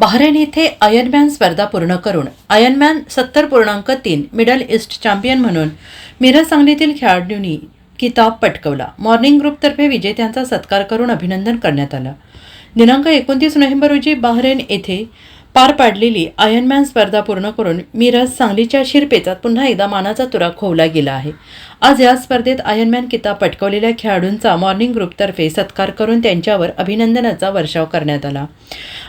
Bahrain येथे Ironman स्पर्धा पूर्ण करून आयर्नमॅन सत्तर पूर्णांक तीन मिडल ईस्ट चॅम्पियन म्हणून मिरज सांगलीतील खेळाडूंनी किताब पटकवला. मॉर्निंग ग्रुपतर्फे विजेत्यांचा सत्कार करून अभिनंदन करण्यात आलं. दिनांक एकोणतीस नोव्हेंबर रोजी बहरेन येथे पार पाडलेली आयर्नमॅन स्पर्धा पूर्ण करून मिरज सांगलीच्या शिरपेचात पुन्हा एकदा मानाचा तुरा खोवला गेला आहे. आज या स्पर्धेत आयर्नमॅन किताब पटकवलेल्या खेळाडूंचा मॉर्निंग ग्रुपतर्फे सत्कार करून त्यांच्यावर अभिनंदनाचा वर्षाव करण्यात आला.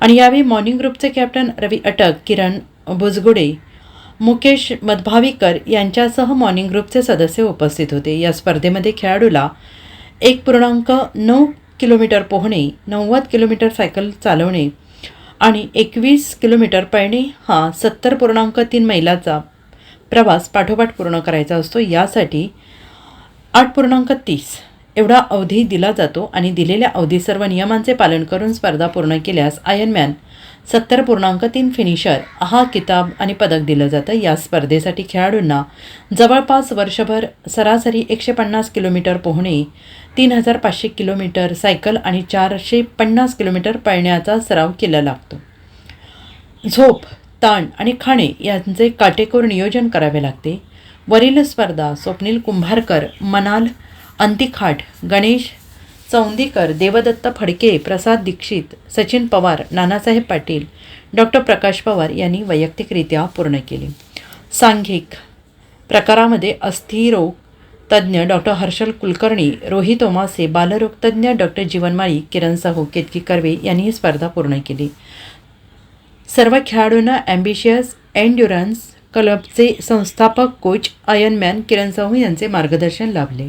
आणि यावेळी मॉर्निंग ग्रुपचे कॅप्टन रवी अटक किरण भुजगुडे मुकेश मधभावीकर यांच्यासह मॉर्निंग ग्रुपचे सदस्य उपस्थित होते. या स्पर्धेमध्ये खेळाडूला एक पूर्णांक नऊ किलोमीटर पोहणे नव्वद किलोमीटर सायकल चालवणे आणि एकवीस किलोमीटर पळणे हा सत्तर पूर्णांक तीन मैलाचा प्रवास पाठोपाठ पूर्ण करायचा असतो. यासाठी आठ पूर्णांक तीस. एवढा अवधी दिला जातो आणि दिलेल्या अवधी सर्व नियमांचे पालन करून स्पर्धा पूर्ण केल्यास आयर्नमॅन सत्तर पूर्णांक तीन फिनिशर हा किताब आणि पदक दिलं जातं. या स्पर्धेसाठी खेळाडूंना जवळपास वर्षभर सरासरी एकशे पन्नास किलोमीटर पोहणे तीन हजार पाचशे किलोमीटर सायकल आणि चारशे पन्नास किलोमीटर पळण्याचा सराव केला लागतो. झोप ताण आणि खाणे यांचे काटेकोर नियोजन करावे लागते. वरील स्पर्धा स्वप्नील कुंभारकर मनाल अंतिखाट गणेश चौंदीकर देवदत्त फडके प्रसाद दीक्षित सचिन पवार नानासाहेब पाटील डॉक्टर प्रकाश पवार यांनी वैयक्तिकरित्या पूर्ण केले. सांघिक प्रकारामध्ये अस्थिरोग तज्ज्ञ डॉक्टर हर्षल कुलकर्णी रोहित ओमासे बालरोगतज्ञ डॉक्टर जीवनमाळी किरण साहू केतकी कर्वे यांनी ही स्पर्धा पूर्ण केली. सर्व खेळाडूंना ॲम्बिशियस एन्ड्युरन्स क्लबचे संस्थापक कोच आयर्नमॅन किरण साहू यांचे मार्गदर्शन लाभले.